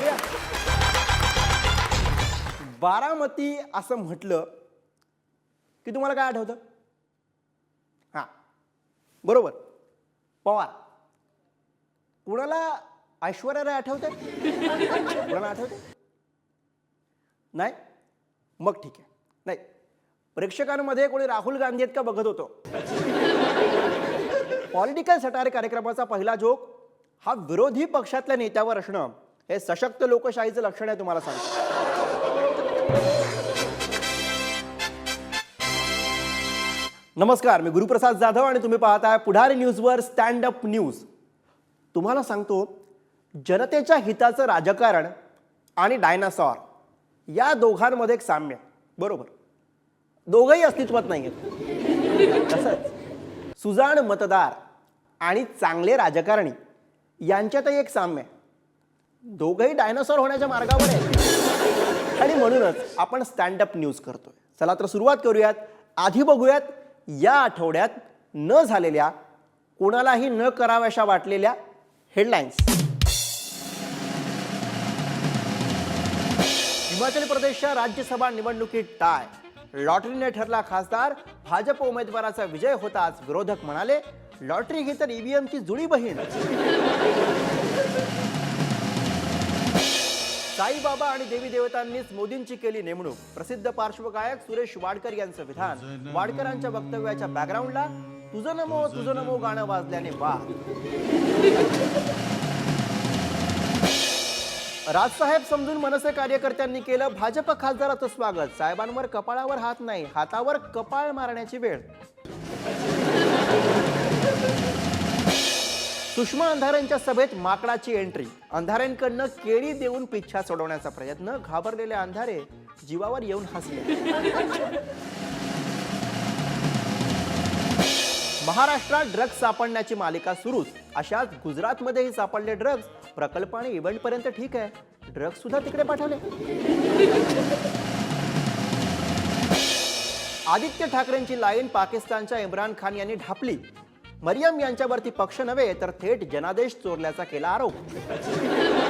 करूया. बारामती असं म्हटलं की तुम्हाला काय आठवतं? हां. बरोबर. पवार. कुणाला ऐश्वर्या राय आठवते कुणाला आठवते नाही? मग ठीक आहे. नाही. प्रेक्षकांमध्ये कोणी राहुल गांधी आहेत का बघत होतो? पॉलिटिकल सटार कार्यक्रमाचा पहिला जोक हा विरोधी पक्षातल्या नेत्यावर असणं. हे सशक्त लोकशाहीचं लक्षण आहे तुम्हाला सांगतो. नमस्कार मी गुरुप्रसाद जाधव आणि तुम्ही पाहताय पुढारी न्यूजवर स्टँड अप न्यूज तुम्हाला सांगतो जनतेच्या हिताचं राजकारण आणि डायनासॉर या दोघांमध्ये एक साम्य. आहे. बरोबर? दोघंही अस्तित्वात नाही आहेत तसंच सुजाण मतदार आणि चांगले राजकारणी यांच्यातही एक साम्य. आहे दोघंही डायनासॉर होण्याच्या मार्गावर आहेत. आणि म्हणूनच आपण स्टँडअप न्यूज करतोय. चला तर सुरुवात करूयात. आधी बघूयात या आठवड्यात न झालेल्या कोणालाही न कराव्याशा वाटलेल्या हेडलाईन्स हिमाचल प्रदेशच्या राज्यसभा निवडणुकीत टाय. लॉटरीने ठरला खासदार भाजप उमेदवाराचा विजय होताच विरोधक म्हणाले लॉटरी ही तर ईव्हीएमची जुळी बहीण. साईबाबा आणि देवी देवतांनीच मोदींची केली नेमणूक. प्रसिद्ध पार्श्वगायक सुरेश वाडकर यांचं विधान. वाडकरांच्या वक्तव्याच्या बॅकग्राऊंडला तुझं नमो तुझं नमो गाणं वाजल्याने वा राजसाहेब समजून मनसे कार्यकर्त्यांनी केलं भाजप खासदाराचं स्वागत. साहेबांवर कपाळावर हात नाही हातावर कपाळ मारण्याची वेळ. सुषमा अंधारेंच्या सभेत माकडाची एंट्री. अंधारेंकडनं केळी देऊन पिच्छा सोडवण्याचा प्रयत्न. घाबरलेले अंधारे जीवावर येऊन हसले. महाराष्ट्रात ड्रग्ज सापडण्याची मालिका सुरूच. अशाच गुजरातमध्येही सापडले ड्रग्ज. प्रकल्प आणि इव्हेंटपर्यंत ठीक आहे. ड्रग्ज सुद्धा तिकडे पाठवले. आदित्य ठाकरेंची लाईन पाकिस्तानच्या इम्रान खान यांनी ढापली. मरियम यांच्यावरती पक्ष नव्हे तर थेट जनादेश चोरल्याचा केला आरोप.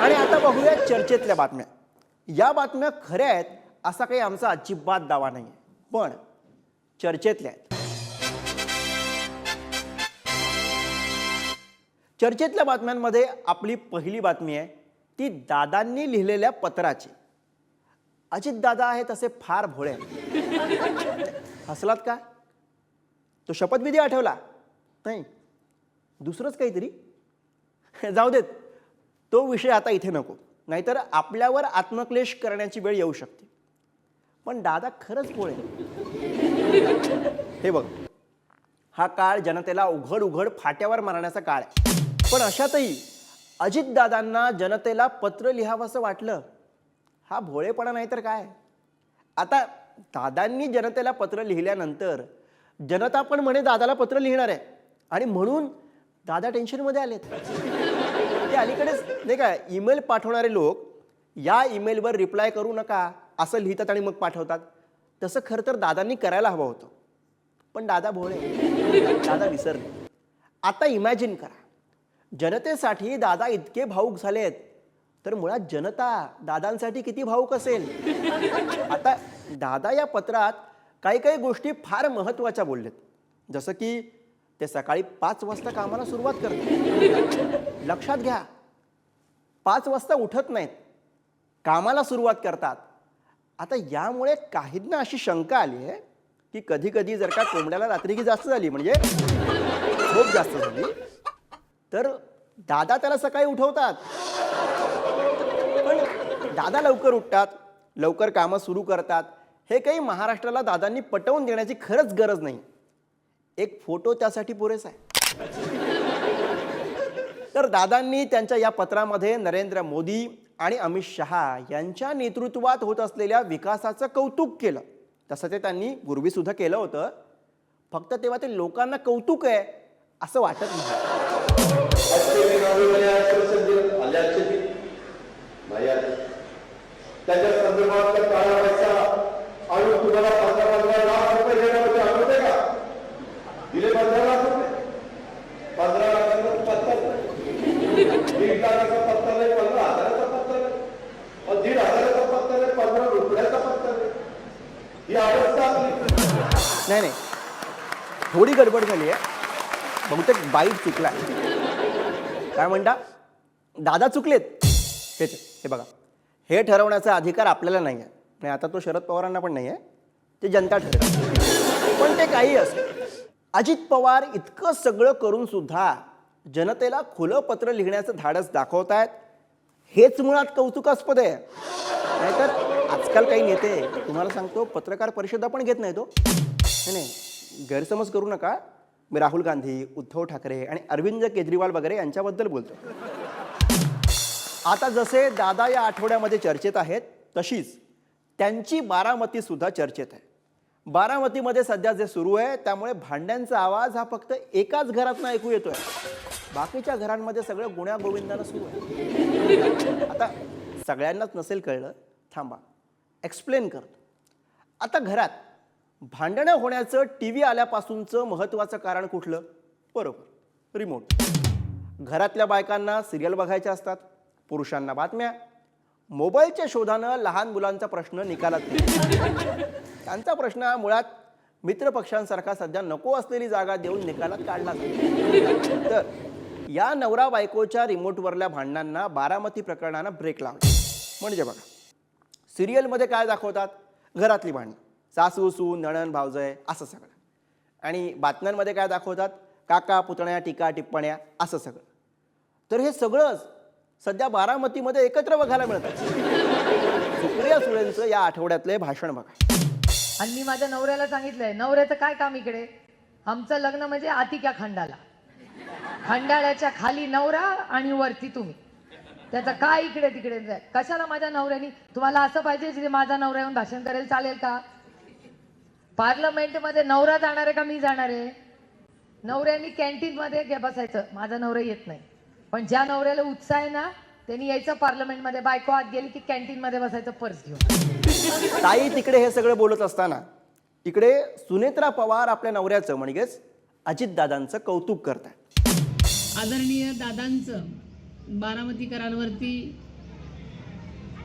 आणि आता बघूया चर्चेतल्या बातम्या. या बातम्या खऱ्या आहेत असा काही आमचा अजिबात दावा नाही पण चर्चेतल्या आहेत. चर्चेतल्या बातम्यांमध्ये आपली पहिली बातमी आहे ती दादांनी लिहिलेल्या पत्राची. अजित दादा आहेत तसे फार भोळे. हसलात का? तो शपथविधी आठवला. नाही. दुसरंच काहीतरी. जाऊ देत. तो विषय आता इथे नको. नाहीतर आपल्यावर आत्मक्लेश करण्याची वेळ येऊ शकते. पण दादा खरंच भोळे हे बघ. हा काळ जनतेला उघड उघड फाट्यावर मारण्याचा काळ आहे. पण अशातही अजितदादांना जनतेला पत्र लिहावंसं वाटलं हा भोळेपणा नाही तर काय? आता दादांनी जनतेला पत्र लिहिल्यानंतर जनता पण म्हणे दादाला पत्र लिहिणार आहे. आणि म्हणून दादा टेन्शनमध्ये आलेत. ते अलीकडेच नाही का ईमेल पाठवणारे लोक या ईमेलवर रिप्लाय करू नका असं लिहितात आणि मग पाठवतात. तसं खरं तर दादांनी करायला हवं होतं. पण दादा भोळे. दादा विसरले. आता इमॅजिन करा. जनतेसाठी दादा इतके भाऊक झालेत तर मुळात जनता दादांसाठी किती भाऊक असेल? आता दादा या पत्रात काही काही गोष्टी फार महत्त्वाच्या बोललेत. जसं की ते सकाळी पाच वाजता कामाला सुरुवात करतात. लक्षात घ्या. पाच वाजता उठत नाहीत. कामाला सुरुवात करतात. आता यामुळे काहींना अशी शंका आली आहे की कधी कधी जर का कोंबड्याला रात्री की जास्त झाली म्हणजे खूप जास्त झाली तर दादा त्याला सकाळी उठवतात. पण दादा लवकर उठतात लवकर कामं सुरू करतात. हे काही महाराष्ट्राला दादांनी पटवून देण्याची खरंच गरज नाही. एक फोटो त्यासाठी पुरेसा आहे. तर दादांनी त्यांच्या या पत्रामध्ये नरेंद्र मोदी आणि अमित शहा यांच्या नेतृत्वात होत असलेल्या विकासाचं कौतुक केलं. तसं ते त्यांनी पूर्वीसुद्धा केलं होतं. फक्त तेव्हा ते लोकांना कौतुक आहे असं वाटत नाही. दिले पंधरा लाख रुपये. पंधरा लाखाचा पत्ता दीड लाखाचा पत्ता नाही पंधरा हजाराचा पत्ता नाही. दीड हजाराचा पत्ता नाही पंधरा रुपयाचा पत्ता नाही. ही अवस्था नाही नाही. थोडी गडबड झाली आहे. बहुतेक बाईक चुकला. काय म्हणता? दादा चुकलेत. हेच हे बघा. हे ठरवण्याचा अधिकार आपल्याला नाही आहे. नाही आता तो शरद पवारांना पण नाही आहे. ते जनता ठरवेल पण ते काही असो. अजित पवार इतकं सगळं करून सुद्धा जनतेला खुलं पत्र लिहिण्याचं धाडस दाखवतायत हेच मुळात कौतुकास्पद आहे. नाहीतर आजकाल काही नेते तुम्हाला सांगतो पत्रकार परिषदा पण घेत हो. नाही तो नाही गैरसमज करू नका. मी राहुल गांधी उद्धव ठाकरे आणि अरविंद केजरीवाल वगैरे यांच्याबद्दल बोलतो. आता जसे दादा या आठवड्यामध्ये चर्चेत आहेत तशीच त्यांची बारामती सुद्धा चर्चेत आहे. बारामतीमध्ये सध्या जे सुरू आहे त्यामुळे भांड्यांचा आवाज हा फक्त एकाच घरातनं ऐकू येतोय. बाकीच्या घरांमध्ये सगळं गुण्या गोविंदानं सुरू आहे. आता सगळ्यांनाच नसेल कळलं थांबा. एक्सप्लेन करतो आता घरात भांडणं होण्याचं टी व्ही आल्यापासूनचं महत्त्वाचं कारण कुठलं? बरोबर रिमोट घरातल्या बायकांना सिरियल बघायच्या असतात पुरुषांना बातम्या मोबाईलच्या शोधानं लहान मुलांचा प्रश्न निकालात त्यांचा प्रश्न हा मुळात मित्रपक्षांसारखा सध्या नको असलेली जागा देऊन निकालात काढला तर या नवरा बायकोच्या रिमोटवरल्या भांडणांना बारामती प्रकरणानं ब्रेक लावला. म्हणजे बघा सिरियलमध्ये काय दाखवतात? घरातली भांडणं. सासू सू नणन भावजय असं सगळं. आणि बातम्यांमध्ये काय दाखवतात? काका पुतण्या टीका टिप्पण्या असं सगळं. तर हे सगळंच सध्या बारामतीमध्ये एकत्र बघायला मिळतं सुप्रिया सुळेंचं या आठवड्यातले भाषण बघा. आणि मी माझ्या नवऱ्याला सांगितलंय नवऱ्याचं काय काम इकडे? आमचं लग्न म्हणजे आतिक्या खंडाला. खंडाळ्याच्या खाली नवरा आणि वरती तुम्ही. त्याचं काय इकडे तिकडे? जाय कशाला माझ्या नवऱ्यानी? तुम्हाला असं पाहिजे जिथे माझा नवरा येऊन भाषण करेल चालेल का? पार्लमेंटमध्ये नवरा जाणार आहे का मी जाणार आहे? नवऱ्यांनी कॅन्टीनमध्ये बसायचं. माझा नवरा येत नाही. पण ज्या नवऱ्याला उत्साह आहे ना त्यांनी यायचं पार्लमेंटमध्ये बायको आत गेली की कॅन्टीनमध्ये बसायचं पर्स घेऊन. ताई तिकडे हे सगळं बोलत असताना इकडे सुनेत्रा पवार आपल्या नवऱ्याचं म्हणजेच अजितदादांचं कौतुक करतात आदरणीय दादांचं बारामतीकरांवरती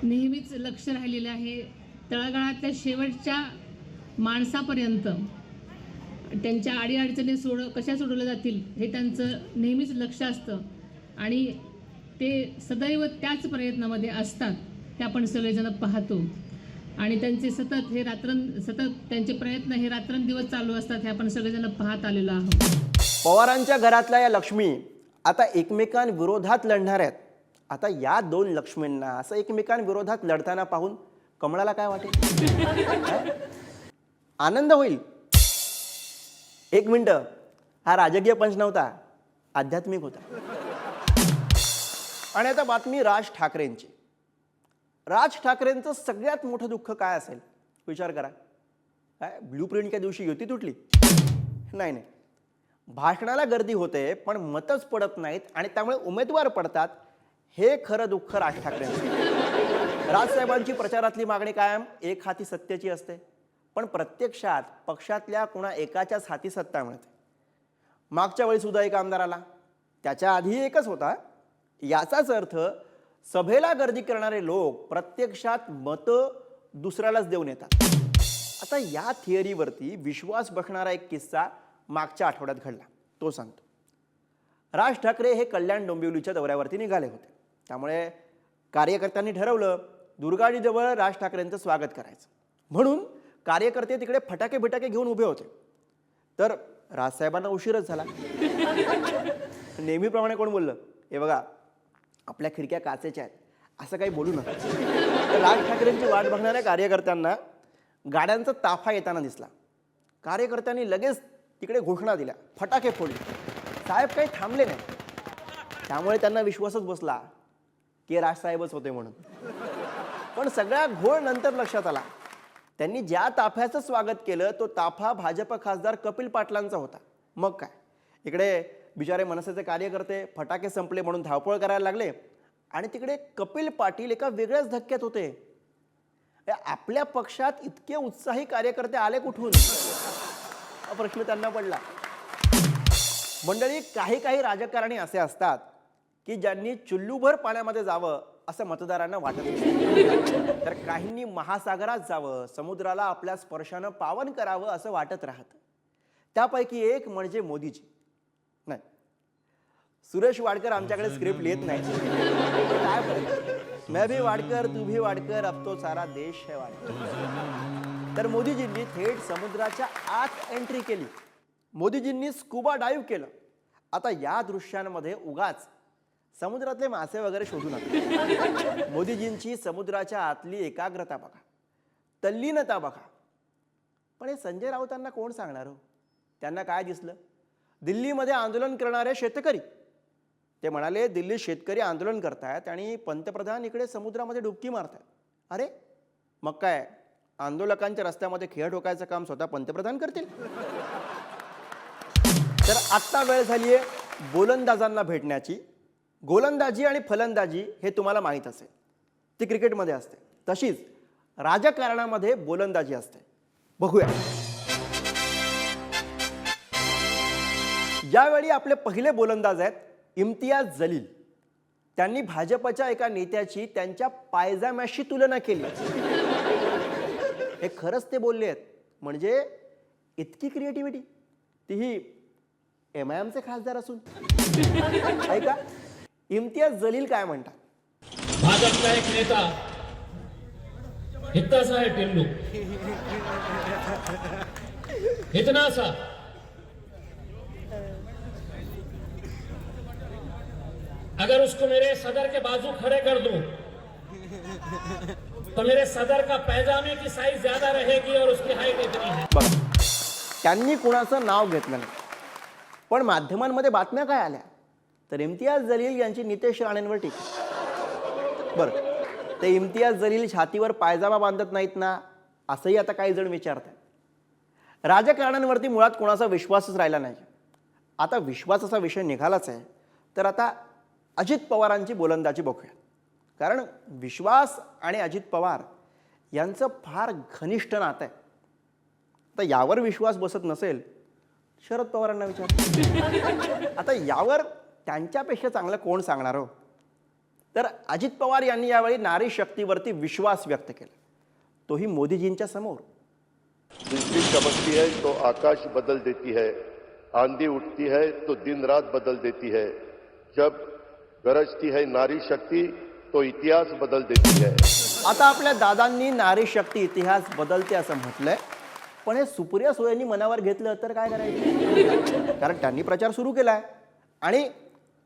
नेहमीच लक्ष राहिलेलं आहे. तळागाळातल्या शेवटच्या माणसापर्यंत त्यांच्या अडीअडचणी सोड कशा सोडवल्या जातील हे त्यांचं नेहमीच लक्ष असतं. आणि ते सदैव त्याच प्रयत्नामध्ये असतात ते आपण सगळेजण पाहतो. आणि त्यांचे सतत हे रात्रं सतत त्यांचे प्रयत्न हे रात्रंदिवस चालू असतात हे आपण सगळेजण पाहत आलेलो आहोत. पवारांच्या घरातल्या या लक्ष्मी आता एकमेकांविरोधात लढणार आहेत. आता या दोन लक्ष्मींना असं एकमेकांविरोधात लढताना पाहून कमळाला काय वाटेल? आनंद होईल. एक मिनटं. हा राजकीय पंच नव्हता आध्यात्मिक होता. आणि आता बातमी राज ठाकरेंची. राज ठाकरेंचं सगळ्यात मोठं दुःख काय असेल? विचार करा. काय? ब्ल्यू प्रिंटच्या दिवशी युती तुटली? नाही नाही. भाषणाला गर्दी होते पण मतच पडत नाहीत आणि त्यामुळे उमेदवार पडतात. हे खरं दुःख राज ठाकरेंचं. राजसाहेबांची प्रचारातली मागणी कायम एक हाती सत्तेची असते. पण प्रत्यक्षात पक्षातल्या कुणा एकाच्याच हाती सत्ता मिळते. मागच्या वेळी सुद्धा एक आमदार आला. त्याच्या आधी एकच होता. याचाच अर्थ सभेला गर्दी करणारे लोक प्रत्यक्षात मतं दुसऱ्यालाच देऊन येतात. आता या थिअरीवरती विश्वास बसणारा एक किस्सा मागच्या आठवड्यात घडला. तो सांगतो. राज ठाकरे हे कल्याण डोंबिवलीच्या दौऱ्यावरती निघाले होते. त्यामुळे कार्यकर्त्यांनी ठरवलं दुर्गाडीजवळ राज ठाकरेंचं स्वागत करायचं. म्हणून कार्यकर्ते तिकडे फटाके बिटाके घेऊन उभे होते. तर राजसाहेबांना उशीरच झाला. नेहमीप्रमाणे कोण बोललं? हे बघा आपल्या खिडक्या काचेच्या आहेत. असं काही बोलू नका. तर राज ठाकरेंची वाट बघणाऱ्या कार्यकर्त्यांना गाड्यांचा ताफा येताना दिसला. कार्यकर्त्यांनी लगेच तिकडे घोषणा दिल्या. फटाके फोडले. साहेब काही थांबले नाही. त्यामुळे त्यांना विश्वासच बसला की राजसाहेबच होते म्हणून. पण सगळ्या घोळ नंतर लक्षात आला. त्यांनी ज्या ताफ्याचं स्वागत केलं तो ताफा भाजप खासदार कपिल पाटलांचा होता. मग काय? इकडे बिचारे मनसेचे कार्यकर्ते फटाके संपले म्हणून धावपळ करायला लागले. आणि तिकडे कपिल पाटील एका वेगळ्याच धक्क्यात होते. आपल्या पक्षात इतके उत्साही कार्यकर्ते आले कुठून? हा प्रश्न त्यांना पडला. मंडळी काही काही राजकारणी असे असतात की ज्यांनी चुल्लूभर पाण्यामध्ये जावं असं मतदारांना वाटत तर काहींनी महासागरात जावं समुद्राला आपल्या स्पर्शानं पावन करावं असं वाटत राहतं. त्यापैकी एक म्हणजे मोदीजी. सुरेश वाडकर आमच्याकडे स्क्रिप्ट लिहित नाही. काय फरक? मैं भी वाडकर तू भी वाडकर अब तो सारा देश है वाडकर. तर मोदीजींनी थेट समुद्राच्या आत एंट्री केली. मोदीजींनी स्कुबा डाईव्ह केलं. आता या दृश्यांमध्ये उगाच समुद्रातले मासे वगैरे शोधू नका. मोदीजींची समुद्राच्या आतली एकाग्रता बघा. तल्लीनता बघा. पण हे संजय राऊतांना कोण सांगणार हो? त्यांना काय दिसलं? दिल्लीमध्ये आंदोलन करणारे शेतकरी. ते म्हणाले दिल्लीत शेतकरी आंदोलन करतायत आणि पंतप्रधान इकडे समुद्रामध्ये डुबकी मारतायत. अरे मग काय? आंदोलकांच्या रस्त्यामध्ये खेळ ठोकायचं काम स्वतः पंतप्रधान करतील? तर आत्ता वेळ झाली आहे गोलंदाजांना भेटण्याची. गोलंदाजी आणि फलंदाजी हे तुम्हाला माहीत असेल. ती क्रिकेटमध्ये असते. तशीच राजकारणामध्ये गोलंदाजी असते. बघूया. यावेळी आपले पहिले गोलंदाज आहेत इम्तियाज जलील. त्यांनी भाजपच्या एका नेत्याची त्यांच्या पायजाम्याशी तुलना केली. हे खरंच ते बोलले आहेत. म्हणजे इतकी क्रिएटिव्हिटी तीही एम आय एमचे खासदार असून. ऐका इम्तियाज जलील काय म्हणतात? भाजपचा एक नेता इतना सा है टिल्लू इतना सा अगर उसको मेरे सदर के बाजू खड़े कर दूं तो मेरे सदर का पैजामे की साइज ज्यादा रहेगी और उसकी हाइट इतनी है। त्यांनी कुणाचं नाव घेतलं नाही. पण माध्यमांमध्ये बातम्या काय आल्या? तर इम्तियाज जलील यांची नितेश राणेंवर टीका. बरं ते इम्तियाज जलील छातीवर पायजामा बांधत नाहीत ना असंही आता काही जण विचारत आहेत राजकारण्यांवरती मुळात कोणाचा विश्वासच राहिला नाही. आता विश्वासाचा विषय निघालाच आहे. तर आता अजित पवारांची गोलंदाजी बघूया. कारण विश्वास आणि अजित पवार यांचं फार घनिष्ठ नातं आहे. तर यावर विश्वास बसत नसेल शरद पवारांना विचार. आता यावर त्यांच्यापेक्षा चांगलं कोण सांगणार हो? तर अजित पवार यांनी यावेळी नारी शक्तीवरती विश्वास व्यक्त केला. तोही मोदीजींच्या समोर. बिजली चमकती है तो आकाश बदल देती है. आंधी उठती है तो दिन रात बदल देती है. जब गरजती है नारी शक्ति तो इतिहास बदल देती है आता आपल्या दादांनी नारी शक्ती इतिहास बदलते असं म्हटलंय पण हे सुप्रिया सुळेंनी मनावर घेतलं तर काय करायचं कारण त्यांनी प्रचार सुरू केलाय आणि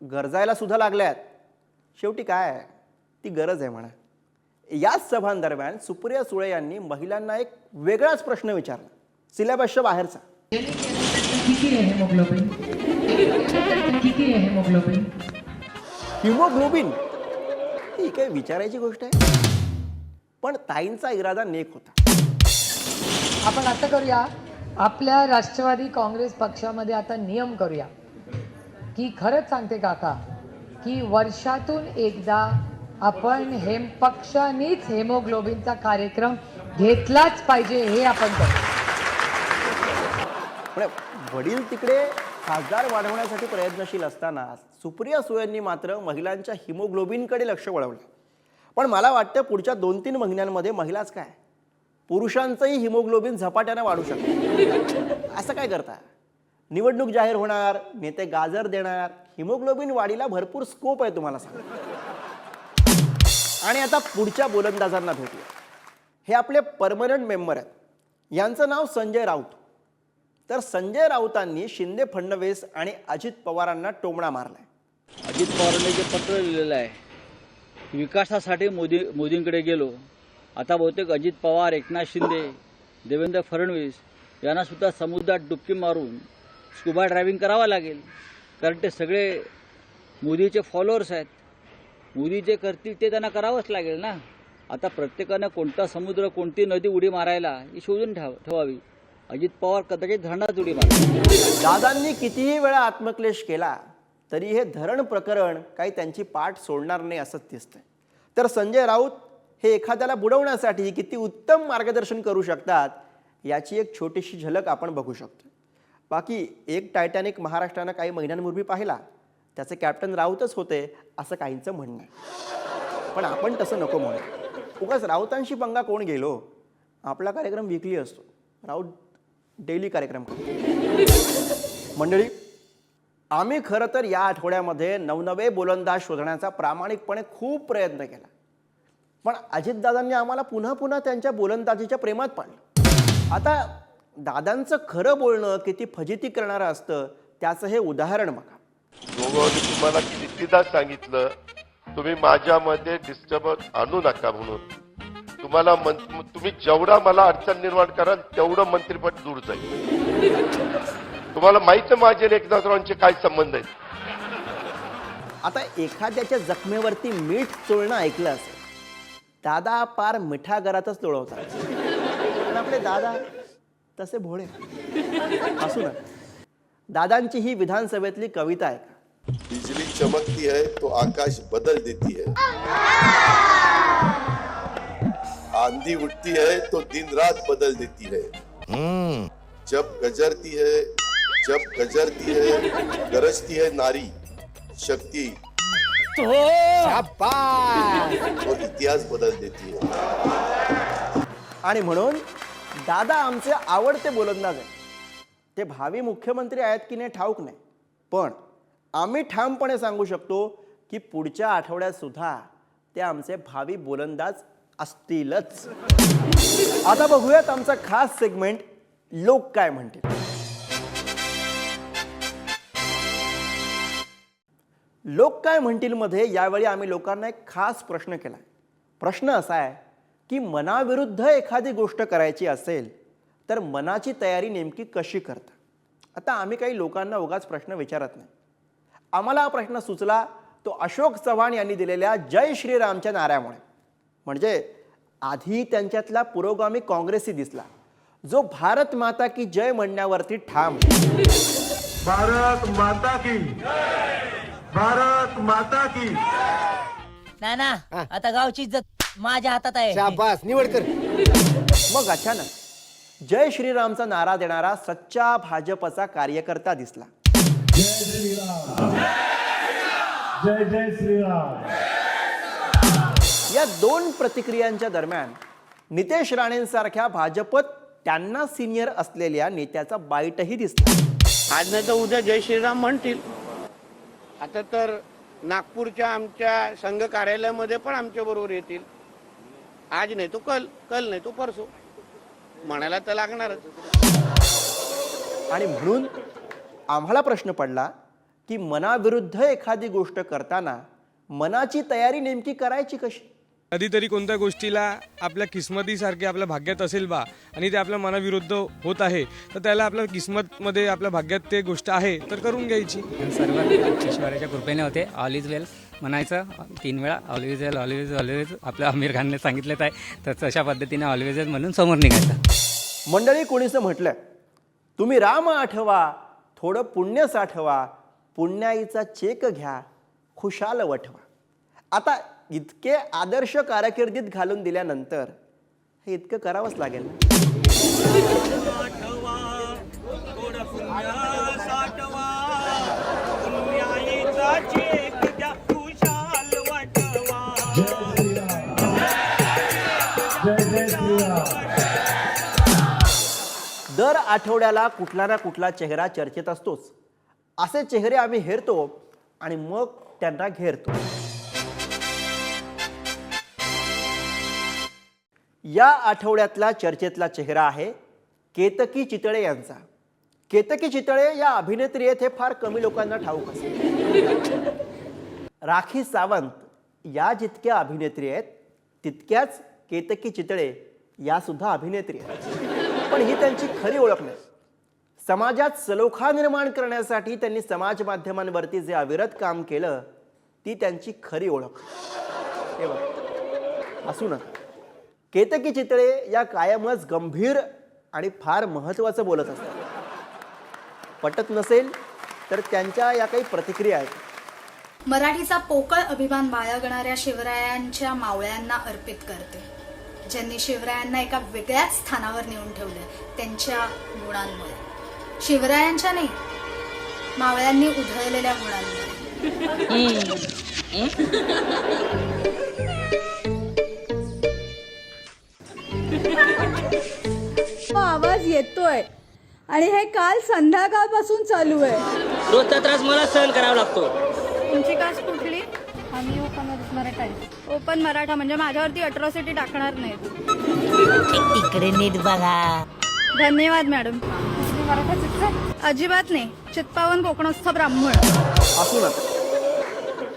गरजायला सुद्धा लागल्यात शेवटी काय? ती गरज आहे म्हणा याच सभांदरम्यान सुप्रिया सुळे यांनी महिलांना एक वेगळाच प्रश्न विचारला सिलेबसच्या बाहेरचा किती आहे हेमोग्लोबिन किती आहे हेमोग्लोबिन ही काही विचारायची गोष्ट आहे? पण ताईंचा इरादा नेक होता. आपण असं करूया आपल्या राष्ट्रवादी काँग्रेस पक्षामध्ये आता नियम करूया. की खरंच सांगते काका की वर्षातून एकदा आपण हेम पक्षानेच हेमोग्लोबिनचा कार्यक्रम घेतलाच पाहिजे हे आपण करू. पण वडील तिकडे खासदार वाढवण्यासाठी प्रयत्नशील असताना सुप्रिया सुळेंनी मात्र महिलांच्या हिमोग्लोबिनकडे लक्ष वळवलं. पण मला वाटतं पुढच्या दोन तीन महिन्यांमध्ये महिलाच काय? पुरुषांचंही हिमोग्लोबिन झपाट्यानं वाढू शकतं. असं काय करता? निवडणूक जाहीर होणार नेते गाजर देणार हिमोग्लोबिन वाढीला भरपूर स्कोप आहे तुम्हाला सांग आणि आता पुढच्या बोलंदाजांना भेटूया. हे आपले परमनंट मेंबर आहेत. यांचं नाव संजय राऊत. तर संजय राऊतांनी शिंदे फडणवीस आणि अजित पवारांना टोमणा मारलाय. अजित पवारांनी जे पत्र लिहिलेलं आहे विकासासाठी मोदी मोदींकडे गेलो. आता बहुतेक अजित पवार एकनाथ शिंदे देवेंद्र फडणवीस यांना सुद्धा समुद्रात डुबकी मारून स्कुबा ड्रायव्हिंग करावं लागेल. कारण ते सगळे मोदीचे फॉलोअर्स आहेत. मोदी जे करतील ते त्यांना करावंच लागेल ना. आता प्रत्येकानं कोणता समुद्र कोणती नदी उडी मारायला ही शोधून ठेव ठेवावी. अजित पवार कदाचित धरणात उडी मारतील. दादांनी कितीही वेळा आत्मक्लेश केला तरी हे धरण प्रकरण काही त्यांची पाठ सोडणार नाही असंच दिसतंय. तर संजय राऊत हे एखाद्याला बुडवण्यासाठी किती उत्तम मार्गदर्शन करू शकतात याची एक छोटीशी झलक आपण बघू शकतो. बाकी एक टायटॅनिक महाराष्ट्रानं काही महिन्यांपूर्वी पाहिला त्याचे कॅप्टन राऊतच होते असं काहींचं म्हणणं आहे. पण आपण तसं नको म्हणू. उगाच राऊतांशी पंगा कोण गेलो? आपला कार्यक्रम विकली असतो. राऊत डेली कार्यक्रम मंडळी आम्ही खरं तर या आठवड्यामध्ये नवनवे गोलंदाज शोधण्याचा प्रामाणिकपणे खूप प्रयत्न केला. पण अजितदादांनी आम्हाला पुन्हा पुन्हा त्यांच्या गोलंदाजीच्या प्रेमात पाडलं. आता दादांचं खरं बोलणं किती फजिती करणारं असतं त्याचं हे उदाहरण बघा. तुम्हाला कितीदा सांगितलं तुम्ही माझ्यामध्ये डिस्टर्बन्स आणू नका म्हणून. तुम्हाला तुम्ही जेवढा मला अडचण निर्माण कराल तेवढं मंत्रिपद दूर जाईल. तुम्हाला माहीत आहे माझे एकनाथरावांचे काय संबंध आहेत? आता एखाद्याच्या जखमेवरती मीठ चोळणं ऐकलं असेल दादा पार मिठा घरातच चोळवतात. पण आपले दादा तसे भोळे. असू ना. दादांची ही विधानसभेतली कविता आहे बिजली चमकती है तो आकाश बदल देती है. आंधी उठती है तो दिन रात बदल देती है। जब गजरती है जब गजरती है गरजती है नारी शक्ति। तो इतिहास बदल देती है। आणि म्हणून दादा आमचे आवडते गोलंदाज आहेत. ते भावी मुख्यमंत्री आहेत की नाही ठाऊक नाही. पण आम्ही ठामपणे सांगू शकतो की पुढच्या आठवड्यात सुद्धा ते आमचे भावी गोलंदाज असतीलच. आता बघूयात आमचा खास सेगमेंट लोक काय म्हणतील? लोक काय म्हणतील मध्ये यावेळी आम्ही लोकांना एक खास प्रश्न केला प्रश्न असा आहे की मनाविरुद्ध एखादी गोष्ट करायची असेल तर मनाची तयारी नेमकी कशी करता? आता आम्ही काही लोकांना उगाच प्रश्न विचारत नाही. आम्हाला हा प्रश्न सुचला तो अशोक चव्हाण यांनी दिलेल्या जय श्रीरामच्या नाऱ्यामुळे. म्हणजे आधी त्यांच्यातला पुरोगामी काँग्रेसी दिसला. जो भारत माता की जय म्हणण्यावरती ठाम. भारत माता की भारत माता की नाना आता गावची इज्जत माझ्या हातात आहे. शाबास निवड कर. मग अचानक जय श्रीरामचा नारा देणारा सच्चा भाजपचा कार्यकर्ता दिसला. जय जय श्रीराम. या दोन प्रतिक्रियांच्या दरम्यान नितेश राणेंसारख्या भाजपत त्यांना सिनियर असलेल्या नेत्याचा बाईटही दिसला. आज नाही तर उद्या जय श्रीराम म्हणतील. आता तर नागपूरच्या आमच्या संघ कार्यालयामध्ये पण आमच्या बरोबर येतील. आज नाही तो कल कल नाही तो परसो. म्हणायला तर लागणारच. आणि म्हणून आम्हाला प्रश्न पडला की मनाविरुद्ध एखादी गोष्ट करताना मनाची तयारी नेमकी करायची कशी? कधीतरी कोणत्या गोष्टीला आपल्या किस्मतीसारखे आपल्या भाग्यात असेल बा आणि ते आपल्या मनाविरुद्ध होत आहे तर त्याला आपल्या किस्मतमध्ये आपल्या भाग्यात ते गोष्ट आहे तर करून घ्यायची. सर्व ईश्वराच्या कृपेने होते. ऑल इज वेल म्हणायचं. तीन वेळा ऑलवेज वेल ऑलवेज ऑलवेज आपल्या आमिर खानने सांगितलेच आहे. तर तशा पद्धतीने ऑलवेज वेल म्हणून समोर निघायचं. मंडळी कोणीचं म्हटलंय? तुम्ही राम आठवा थोडं पुण्य साठवा पुण्याईचा चेक घ्या खुशाल वठवा. आता इतके आदर्श कारकिर्दीत घालून दिल्यानंतर हे इतकं करावंच लागेल दर आठवड्याला कुठला ना कुठला चेहरा चर्चेत असतोच. असे चेहरे आम्ही हेरतो आणि मग त्यांना घेरतो. या आठवड्यातला चर्चेतला चेहरा आहे केतकी चितळे यांचा. केतकी चितळे या अभिनेत्री आहेत हे फार कमी लोकांना ठाऊक असेल. राखी सावंत या जितक्या अभिनेत्री आहेत तितक्याच केतकी चितळे या सुद्धा अभिनेत्री आहेत. पण ही त्यांची खरी ओळख नाही. समाजात सलोखा निर्माण करण्यासाठी त्यांनी समाज माध्यमांवरती जे अविरत काम केलं ती त्यांची खरी ओळख. हे असू नका. केतकी चितळे या कायमच गंभीर आणि फार महत्त्वाचं बोलत असतात. पटत नसेल तर त्यांच्या या काही प्रतिक्रिया आहेत. मराठीचा पोकळ अभिमान बाळगणाऱ्या शिवरायांच्या मावळ्यांना अर्पित करते. ज्यांनी शिवरायांना एका वेगळ्याच स्थानावर नेऊन ठेवले त्यांच्या गुणांमुळे. शिवरायांच्या नाही मावळ्यांनी उधळलेल्या गुणांमुळे. आवाज येतोय. आणि हे काल संध्याकाळपासून चालू आहे. रोजचा त्रास मला सहन करावा लागतो. तुमची कास्ट कुठली? आम्ही ओपन मराठा ओपन मराठा म्हणजे माझ्यावरती अट्रॉसिटी टाकणार नाहीत इकडे नीट बघा. धन्यवाद मॅडम. अजिबात नाही. चित्पावन कोकणस्थ ब्राह्मण. असू नका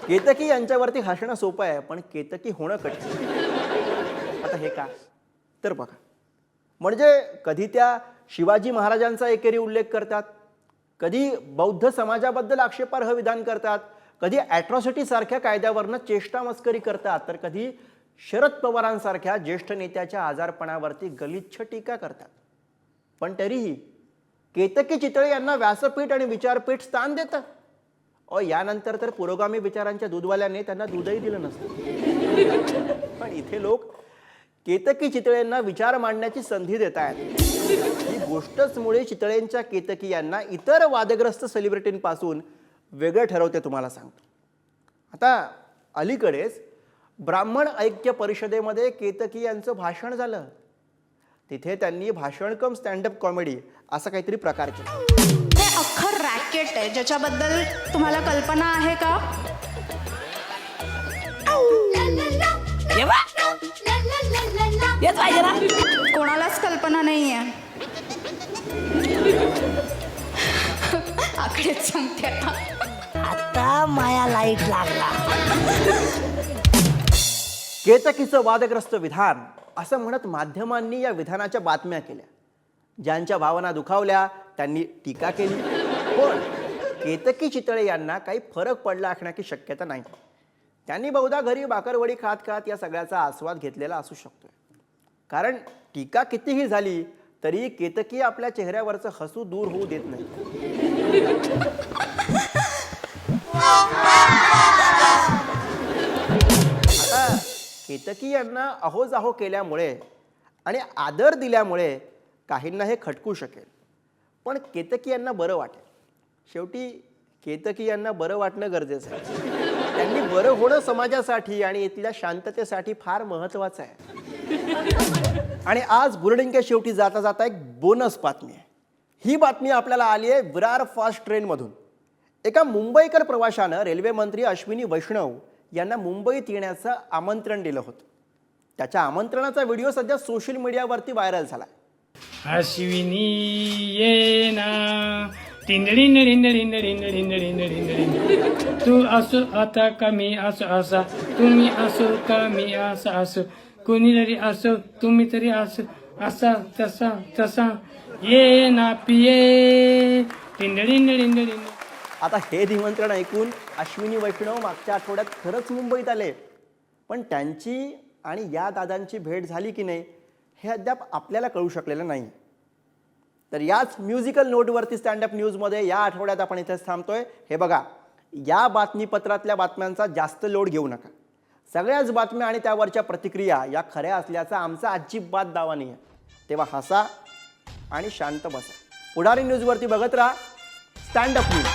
केतकी यांच्यावरती हसणं सोपं आहे पण केतकी होणं कठीण आता हे का? तर बघा. म्हणजे कधी त्या शिवाजी महाराजांचा एकेरी उल्लेख करतात? कधी बौद्ध समाजाबद्दल आक्षेपार्ह विधान करतात? कधी ॲट्रॉसिटीसारख्या कायद्यावरनं चेष्टा मस्करी करतात? तर कधी शरद पवारांसारख्या ज्येष्ठ नेत्याच्या आजारपणावरती गलिच्छ टीका करतात. पण तरीही केतकी चितळे यांना व्यासपीठ आणि विचारपीठ स्थान देतं अ यानंतर तर पुरोगामी विचारांच्या दूधवाल्याने त्यांना दूधही दिलं नसतं. पण इथे लोक केतकी चितळेंना विचार मांडण्याची संधी देत आहेत. ही गोष्टच मुळे चितळेंच्या केतकी यांना इतर वादग्रस्त सेलिब्रिटींपासून वेगळं ठरवते तुम्हाला सांगतो. आता अलीकडेच ब्राह्मण ऐक्य परिषदेमध्ये केतकी यांचं भाषण झालं. तिथे त्यांनी भाषण कम स्टँडअप कॉमेडी असा काहीतरी प्रकार केला. हे अख्खं रॅकेट आहे ज्याच्याबद्दल तुम्हाला कल्पना आहे का? येत पाहिजे ना? कोणालाच कल्पना नाही आहे आकडेच सांगते आता. आता माया लाइट लागला. केतकीचं वादग्रस्त विधान असं म्हणत माध्यमांनी या विधानाच्या बातम्या केल्या. ज्यांच्या भावना दुखावल्या त्यांनी टीका केली. पण केतकी चितळे यांना काही फरक पडला असण्याची शक्यता नाही. त्यांनी बहुधा घरी बाकरवडी खात खात या सगळ्याचा आस्वाद घेतलेला असू शकतोय. कारण टीका कितीही झाली तरी केतकी आपल्या चेहऱ्यावरचं हसू दूर होऊ देत नाही. आता केतकी यांना अहोजाहो केल्यामुळे आणि आदर दिल्यामुळे काहींना हे खटकू शकेल. पण केतकी यांना बरं वाटेल. शेवटी केतकी यांना बरं वाटणं गरजेचं आहे. त्यांनी बरं होणं समाजासाठी आणि इथल्या शांततेसाठी फार महत्वाचं आहे. आणि आज बुरडिंगच्या शेवटी जाता जाता एक बोनस बातमी आहे. ही बातमी आपल्याला आली आहे विरार फास्ट ट्रेनमधून. एका मुंबईकर प्रवाशानं रेल्वे मंत्री अश्विनी वैष्णव यांना मुंबईत येण्याचं आमंत्रण दिलं होतं. त्याच्या आमंत्रणाचा व्हिडिओ सध्या सोशल मीडियावरती व्हायरल झाला अश्विनी ये ना. टिंडळीन रिंड रिंड रिंड रिंड रिंड रिंड रिंड तू असो आता का मी असो असा तुम्ही असो का मी असा असो कोणी तरी असो तुम्ही तरी असो असा तसा तसा ये ना पिये टिंडळीन रिंड रिंड आता हे निमंत्रण ऐकून अश्विनी वैष्णव मागच्या आठवड्यात खरंच मुंबईत आले. पण त्यांची आणि या दादांची भेट झाली की नाही हे अद्याप आपल्याला कळू शकलेलं नाही. तर याच म्युझिकल नोटवरती स्टँडअप न्यूजमध्ये या आठवड्यात आपण इथेच थांबतोय. हे बघा या बातमीपत्रातल्या बातम्यांचा जास्त लोड घेऊ नका. सगळ्याच बातम्या आणि त्यावरच्या प्रतिक्रिया या खऱ्या असल्याचा आमचा अजिबात दावा नाही आहे तेव्हा हसा आणि शांत बसा. पुढारी न्यूजवरती बघत राहा स्टँडअप न्यूज